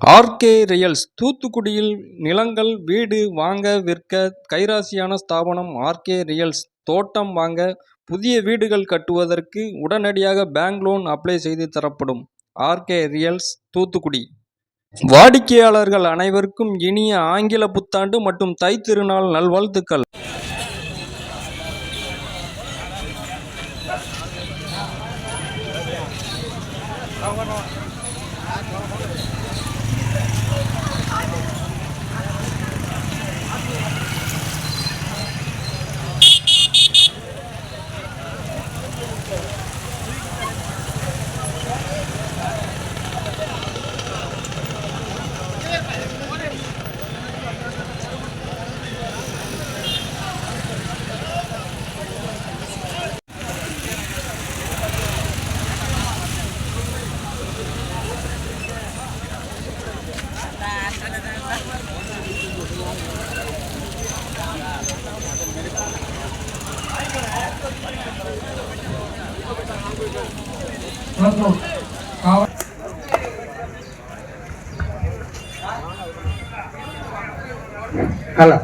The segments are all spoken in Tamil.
ஆர்கே ரியல்ஸ் தூத்துக்குடியில் நிலங்கள் வீடு வாங்க விற்க கைராசியான ஸ்தாபனம் ஆர்கே ரியல்ஸ். தோட்டம் வாங்க புதிய வீடுகள் கட்டுவதற்கு உடனடியாக பேங்க் லோன் அப்ளை செய்து தரப்படும். R K reals Thoothukudi. வாடிக்கையாளர்கள் அனைவருக்கும் இனிய ஆங்கில புத்தாண்டு மற்றும் தைத்திருநாள் நல்வாழ்த்துக்கள். ஹலோ.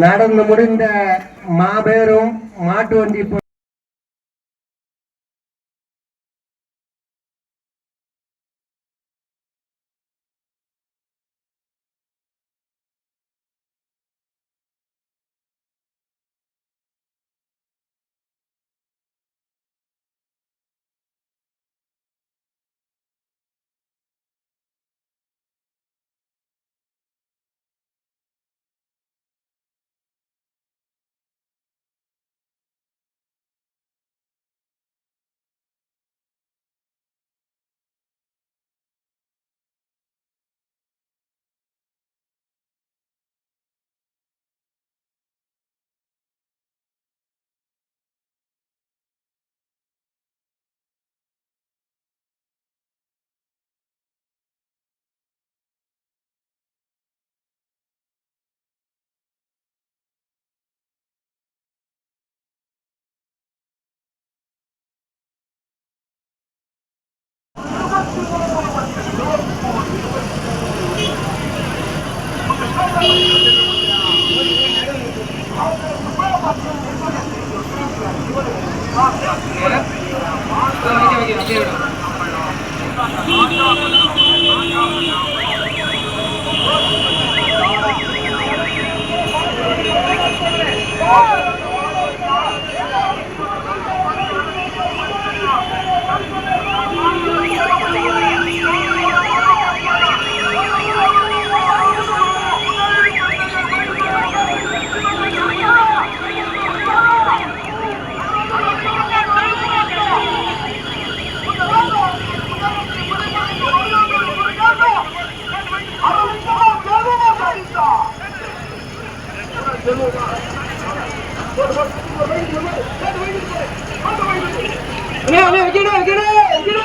நடந்து முடிந்த மாபெரும் மாட்டு வண்டி ねえねえいけるいけるいける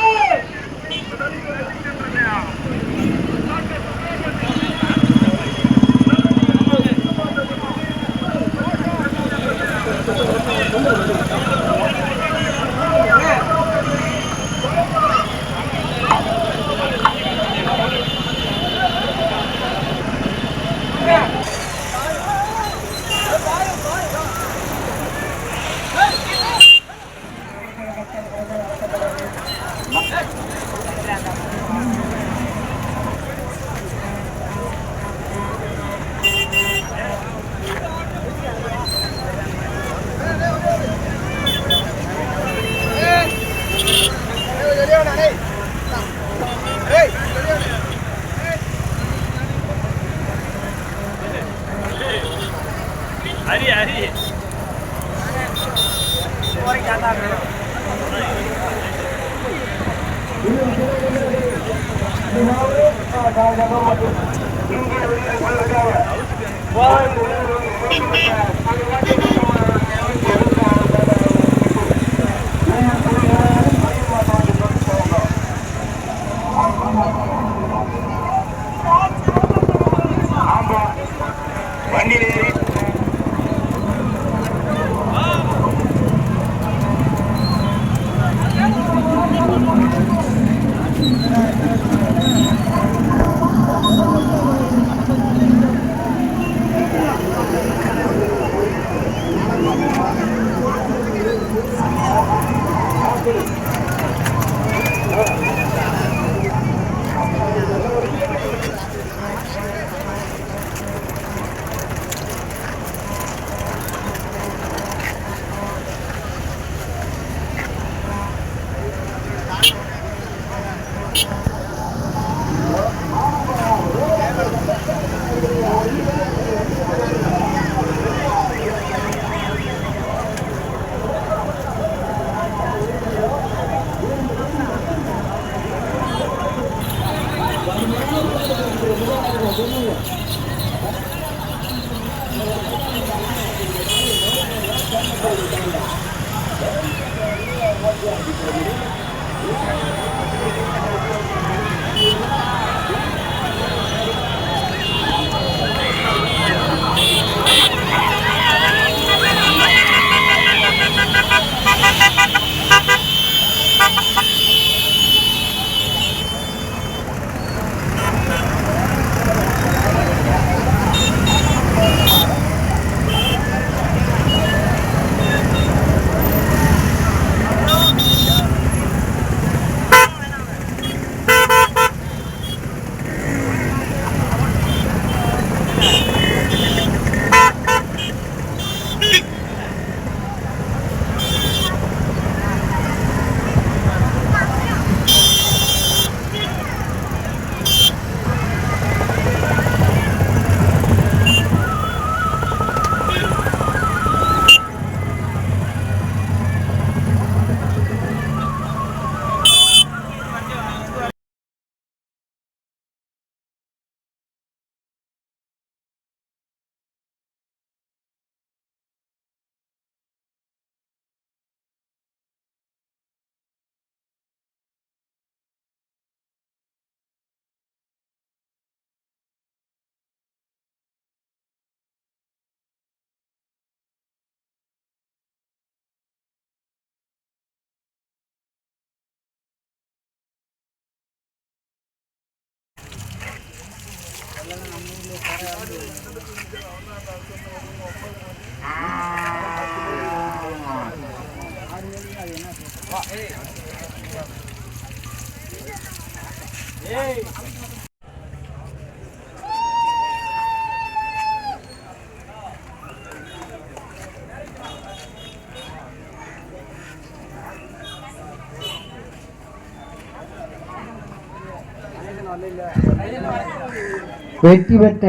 வெற்றி பெற்ற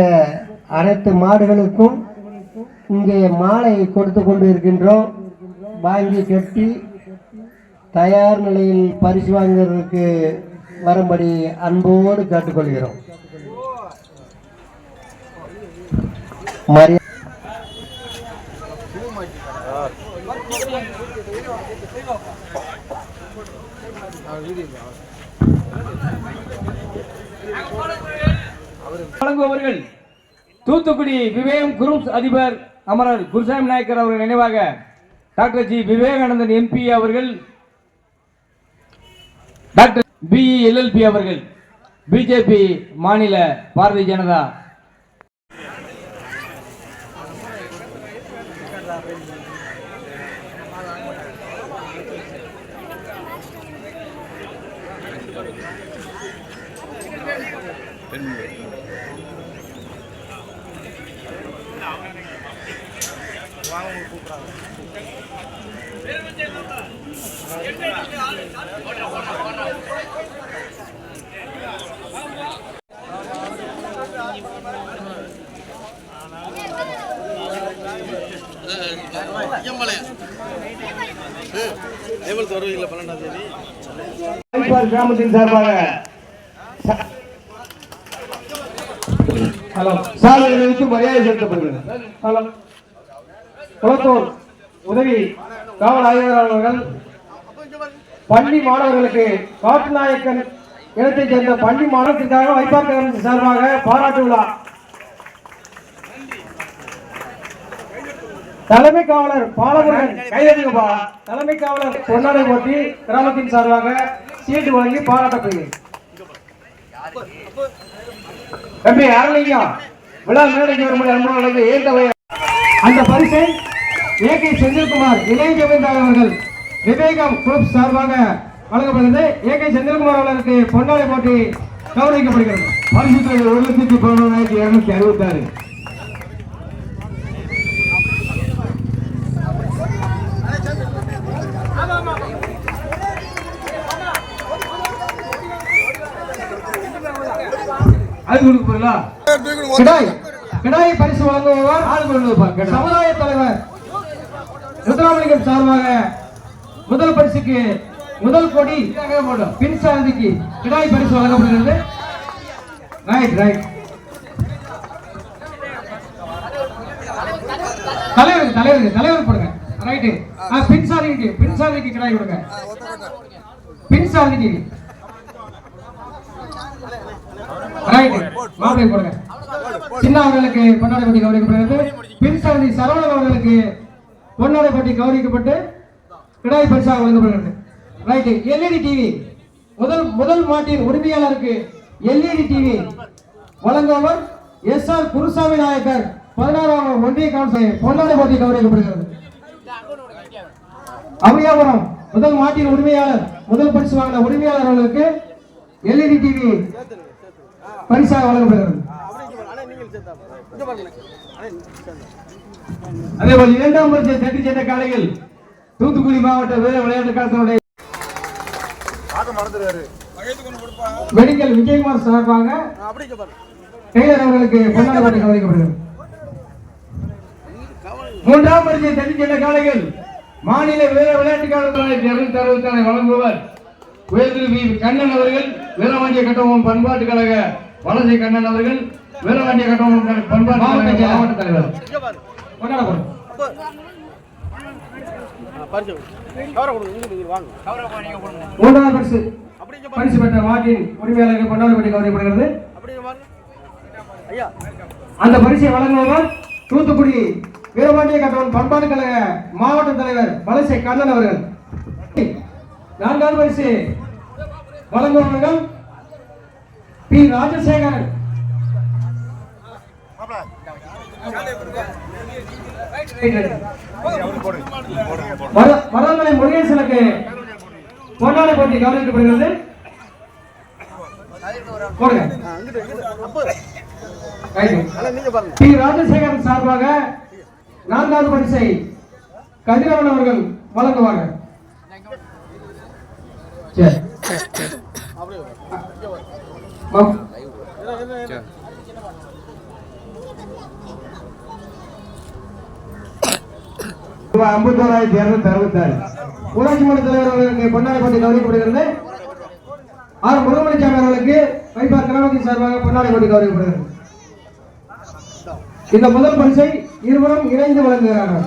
அனைத்து மாடுகளுக்கும் இங்கே மாலை கொடுத்து கொண்டு இருக்கின்றோம் வாங்கி கட்டி தயார் நிலையில் பரிசு வாங்குறதுக்கு வரும்படி அன்போடு கேட்டுக்கொள்கிறோம். மரியா வழங்குபவர்கள் தூத்துக்குடி விவேகம் குரூப்ஸ் அதிபர் அமரர் குருசாமி நாயக்கர் அவர்கள் நினைவாக டாக்டர் ஜி விவேகானந்தன் எம்பி அவர்கள் டாக்டர் பிஇஎல்எல்பி அவர்கள் பிஜேபி மாநில பாரதிய ஜனதா வாய்ப்பார் கிராமத்தின் சார்பாக ஹலோ. சாலைகளுக்கு மரியாதை செலுத்தப்படுகிறது. ஹலோ. குளத்தூர் உதவி காவல் ஆய்வாளர் அவர்கள் பள்ளி மாணவர்களுக்கு காட்டுநாயக்கன் இனத்தைச் சேர்ந்த பள்ளி மாணவத்திற்காக வைப்பார் சார்பாக பாராட்டு விழா. தலைமை காவலர் பாலமுருகன் கைதடிங்கப்பா தலைமை காவலர் பொன்னாடை போட்டி கிராமத்தின் சார்பாக சீட்டு வழங்கி பாராட்டப்படுகிறேன் தம்பி அரளிங்கம் விழா மேடைக்கு வரும்போது அந்த பரிசை ஏகே செந்தில்குமார் இளைய ஜமீன்தார் அவர்கள் விவேகம் குரூப் சார்பாக வழங்கப்படுகிறது. ஏகே செந்தில்குமார் அவர்களுக்கு பொன்னாடை போட்டி கௌரவிக்கப்படுகிறது. பரிசு தொகை ஒரு லட்சத்தி பதினொன்றாயிரத்தி இருநூத்தி அறுபத்தி ஆறு அது கொடுக்க போறீங்களா? கிடாய் கிடாய் பரிசு வழங்குபவர் ஆள் கொண்டு சமுதாய தலைவர் முத்துராமலிங்கம் சார்பாக முதல் பரிசுக்கு முதல் கொடி பின் சாரதிக்கு கிடாய் பரிசு வழங்கப்படுகிறது. ரைட் ரைட் தலைவருக்கு தலைவருக்கு தலைவர் போடுங்க ரைட்டு பின் சாரதிக்கு பின் சாரதிக்கு கிடாய் கொடுங்க. பின் சாரதிக்கு ரைட் மாப்பிளை போடுங்க சின்ன அவர்களுக்கு கொண்டாடக்கூடிய கௌரவிக்கப்படுகிறது பின் சாரதி சரவணன் அவர்களுக்கு பொன்னாடை பட்டி கௌரவிக்கப்பட்டு கிடாய் பரிசாக வழங்கப்படுகிறது. ரைட்டு எல்இடி டிவி முதல் முதல் மாட்டின் உரிமையாளருக்கு எல்இடி டிவி வழங்குவர் எஸ் ஆர் குருசாமி நாயக்கர். பதினாறாம் ஒன்றிய கவுன்சில் பொன்னாடை பட்டி கௌரவிக்கப்படுகிறது. அவையாபுரம் முதல் மாட்டின் உரிமையாளர் முதல் பரிசு வாங்கின உரிமையாளர் அவர்களுக்கு எல்இடி டிவி பரிசாக வழங்கப்படுகிறது. அதே போல் இரண்டாம் பரிசு தட்டி சென்ற காலையில் தூத்துக்குடி மாவட்ட வீர விளையாட்டு கழகத்தினுடைய மெடிக்கல் விஜயகுமார் சார்பாக டெய்லர் அவர்களுக்கு பொன்னாடை பட்டி கவனிக்கப்படுகிறது மூன்றாம் பரிசை தட்டி சென்ற காலையில் மாநில வீர விளையாட்டு கழகத்தினுடைய வழங்குபவர் உயர்திரு கண்ணன் அவர்கள் வீரவாண்டிய கட்டபொம்மன் பண்பாட்டு கழக வலசை கண்ணன் அவர்கள் வீரவாண்டிய கட்டபொம்மன் கழக பண்பாட்டு மாவட்ட தலைவர். கொண்டாடப்படும் மூன்றாவது பரிசு. பரிசு பெற்ற மாட்டின் உரிமையாளருக்கு கொண்டாடப்பட்டு கௌரவிக்கப்படுகிறது அந்த பரிசை வழங்குபவர் தூத்துக்குடி வீரபாண்டிய கட்டவன் பண்பாட்டு கழக மாவட்ட தலைவர் வலசை கண்ணன் அவர்கள். நான்காவது பரிசு வழங்குபவர்கள் பி ராஜசேகரன். மர- முருகேசனுக்கு பொன்னாடை போட்டி கவனிக்கப்படுகிறது. பி ராஜசேகரன் சார்பாக நான்காவது பரிசை கதிரவன் அவர்கள் வழங்குவார்கள். சரி. ஐம்பத்தோராயிரத்தி இருநூத்தி அறுபத்தாறு. ஊராட்சி மன்ற தலைவர் அவர்களுக்கு பொன்னாடைப்பட்டி கௌரவிக்கப்படுகிறது. ஆர் முருகமணிசாமி அவர்களுக்கு வைப்பார் கணபதி சார்பாக பொன்னாடைப்பட்டி கௌரவிக்கப்படுகிறது. இந்த முதல் பரிசை இருவரும் இணைந்து வழங்குகிறார்கள்.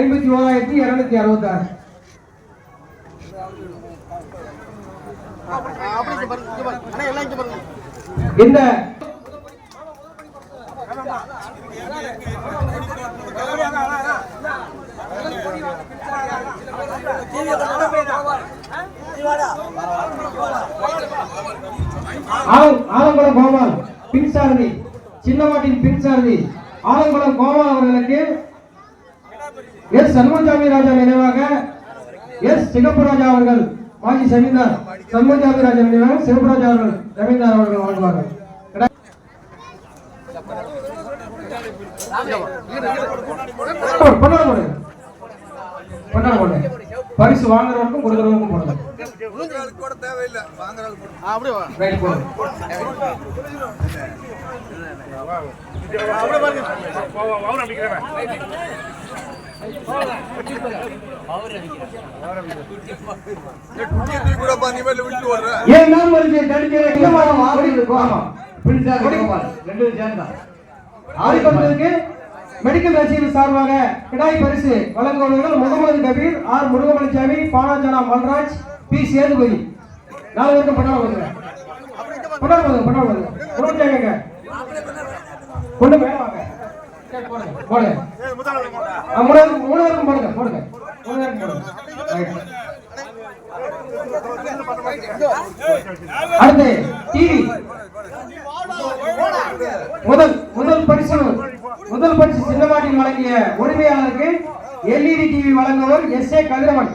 ஐம்பத்தி ஓராயிரத்தி இருநூத்தி அறுபத்தி இந்த ஆலங்குளம் கோபால் பின் சாரதி சின்னமாட்டின் பின் சாரதி ஆலங்குளம் கோபால் அவர்களுக்கு எஸ் சண்முகசாமி ராஜா நினைவாக எஸ் சிகப்புராஜா அவர்கள் மாஜி செமிந்தார் சண்முகசாமி ராஜா நினைவாக சிவப்புராஜா அவர்கள் ஜமீன்தார் அவர்கள் வாழ்வார்கள். கடை- கொண்டாட போடுங்க கொண்டாட போடுங்க பரிசு வாங்குறவருக்கும் கொடுக்குறவருக்கும் தடுக்கிற ஆவடி கோபால் ரெண்டு சேர்ந்தா. மெடிக்கல் ரசிகர் சார்பாக கிடாய் பரிசு வழங்குபவர்கள் முகமது கபீர் ஆர் முருகமணிசாமி பானாஜனா மல்ராஜ் பி சேதுபதி. நாலு பேருக்கு பட்டாளம் வந்துங்க பட்டாளம் வந்துங்க வந்துங்க கொண்டு மேல வாங்க. போடுங்க போடுங்க. ஆ, மூணு பேருக்கும் மூணு பேருக்கும் போடுங்க. போடுங்க. அடுத்து டிவி முதல் முதல் பரிசு முதல் பரிசு சின்னமாட்டில் வழங்கிய உரிமையாளருக்கு எல்இடி டிவி வழங்குவர் S A Kathiravan.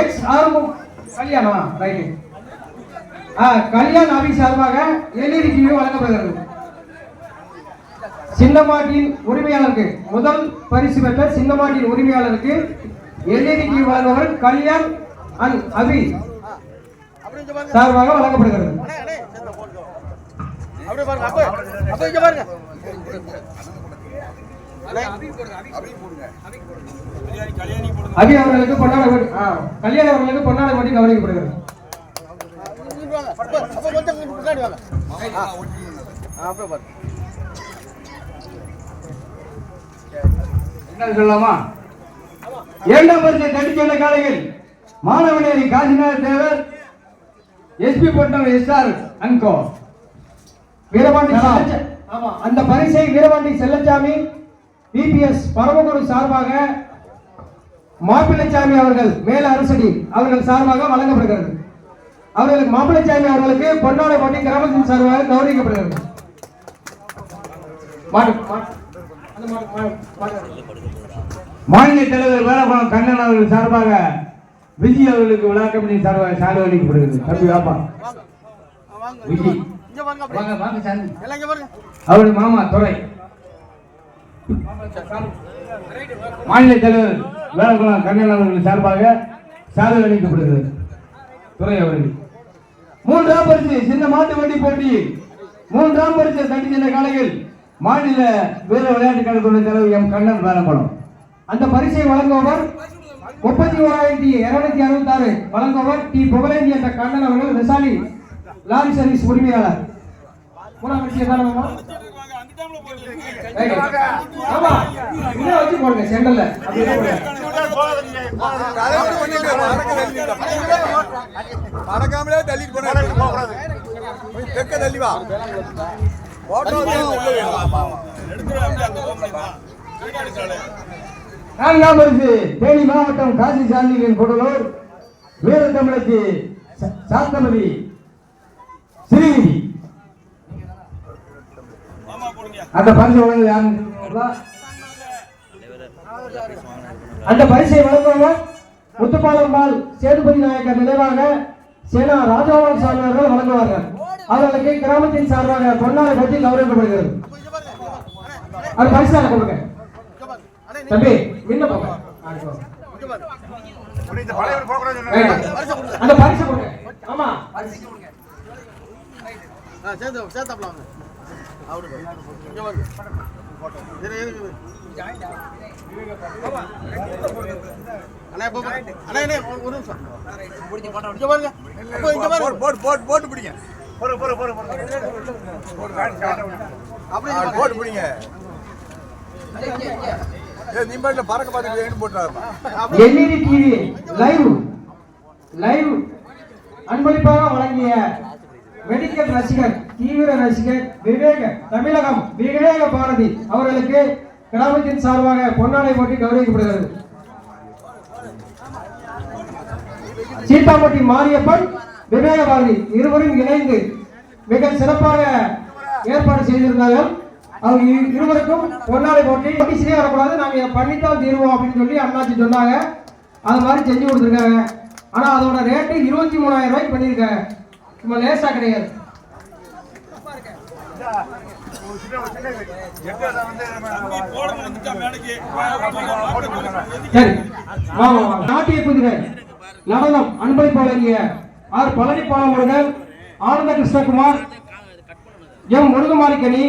X Arumugam கல்யாணமா ரைட்டு ஆ கல்யாண் அபி சார்பாக எல்இடி டிவி வழங்கப்படுகிறது. சின்னமாட்டின் உரிமையாளருக்கு முதல் பரிசு பெற்ற சின்னமாட்டின் உரிமையாளருக்கு எல்இடி டிவி வழங்குவர் கல்யாண் அண்ட் அபி சார்பாக வழங்கப்படுகிறது. அபி அவர்களுக்கு பொன்னாட ஆ, கல்யாணி அவர்களுக்கு பொன்னாட கொடி கவனிக்கப்படுகிறது. என்ன சொல்லலாமா இரண்டாம் பரிசை தட்டி சென்ற காலையில் மாணவனேரி காசிநாத தேவர் எஸ்பி பட்டம் S R and co Veerapandi ஆமா. அந்த பரிசை வீரபாண்டி செல்லச்சாமி பிபிஎஸ் பரமகுரு சார்பாக மாப்பிள்ளைச்சாமி அவர்கள் மேல அரசடி அவர்கள் சார்பாக வழங்கப்படுகிறது. அவர்களுக்கு மாப்பிள்ளைச்சாமி அவர்களுக்கு பொன்னாடை போட்டி கிராமத்தின் சார்பாக கௌரவிக்கப்படுகிறது. மாநில தலைவர் வேலகுளம் கண்ணன் அவர்கள் சார்பாக விஜய் அவர்களுக்கு விழா கமிட்டி சார்பாக சாலை அளிக்கப்படுகிறது. தம்பி வாப்பா. விஜய் அவருடைய மாமா துறை மாநில தலைவர் வேலகுளம் கண்ணன் அவர்கள் சார்பாக சாலை அளிக்கப்படுகிறது. துறை அவர்கள். மூன்றாம் பரிசு சின்ன மாட்டு வண்டி போட்டி. மூன்றாம் பரிசு தட்டி சென்ற காலையில் மாநில வீர விளையாட்டு கழகத்துடைய தலைவர் எம். கண்ணன் வேலகுளம் அந்த பரிசை வழங்குபவர் முப்பத்தி ஓராயிரத்தி இருநூத்தி அறுபத்தி ஆறு வழங்குபவர் டி. புகழேந்தி என்ற கண்ணன் அவர்கள் விசாலி லாரி சர்வீஸ் உரிமையாளர். மூணாம் பரிசு எதான ஆமா. இதை வச்சு போடுங்க செங்கல்ல மறக்காமலே தள்ளிட்டு போனா தெக்க தள்ளி நான்காம் பரிசு தேனி மாவட்டம் காசி சாந்தியின் கூடலூர் வீர தமிழச்சி ச- சாத்தமதி ஸ்ரீநிதி. அந்த பரிசு வழங்க யாருன்னு தெரியுங்களா? அந்த பரிசை வழங்குபவர் முத்துப்பாலம்பால் சேதுபதி நாயக்கர் நினைவாக சேனா ராஜாவான் சாமி அவர்கள் வழங்குவார்கள். அவர்களுக்கு கிராமத்தின் சார்பாக பொன்னாடை பற்றி கௌரவிக்கப்படுகிறது அது பரிசாக கொடுங்க. தம்பி ரைட். அந்த பரிசு கொடுங்க. ஆமா. போட்டு போட்டு போட்டு போட்டு பிடிங்க. ஆ, போட்டு பிடிங்க. ஏ நீ பாட்டுல பறக்க பார்த்துட்டு போட்டுறாருப்பா எல்இடி டிவி லைவ் லைவ் அன்பளிப்பாக வழங்கிய மெடிக்கல் ரசிகர் தீவிர ரசிகர் விவேக தமிழகம் விவேக பாரதி அவர்களுக்கு கிராமத்தின் சார்பாக பொன்னாடை போட்டி கௌரவிக்கப்படுகிறது. சீட்டாம்பட்டி மாரியப்பன் விவேகபாரதி இருவரும் இணைந்து மிக சிறப்பாக ஏற்பாடு செய்திருந்தார்கள். அவங்க இருவருக்கும் பொன்னாடை போட்டி. பட்டிசிலே வரக்கூடாது நாங்கள் இதை பண்ணித்தான் தீர்வோம் அப்படின்னு சொல்லி அண்ணாச்சி சொன்னாங்க. அது மாதிரி செஞ்சு கொடுத்துருக்காங்க. ஆனால் அதோட ரேட்டு இருபத்தி மூணாயிரம் ரூபாய்க்கு பண்ணியிருக்காங்க. சும்மா லேசாக கிடையாது. சரி நாட்டிய குதிரை நடனம் அன்பளிப்பு வழங்கிய ஆர் பழனிப்பாலம் முருகன் ஆனந்த கிருஷ்ணகுமார் எம் முருகமாரிக்கணி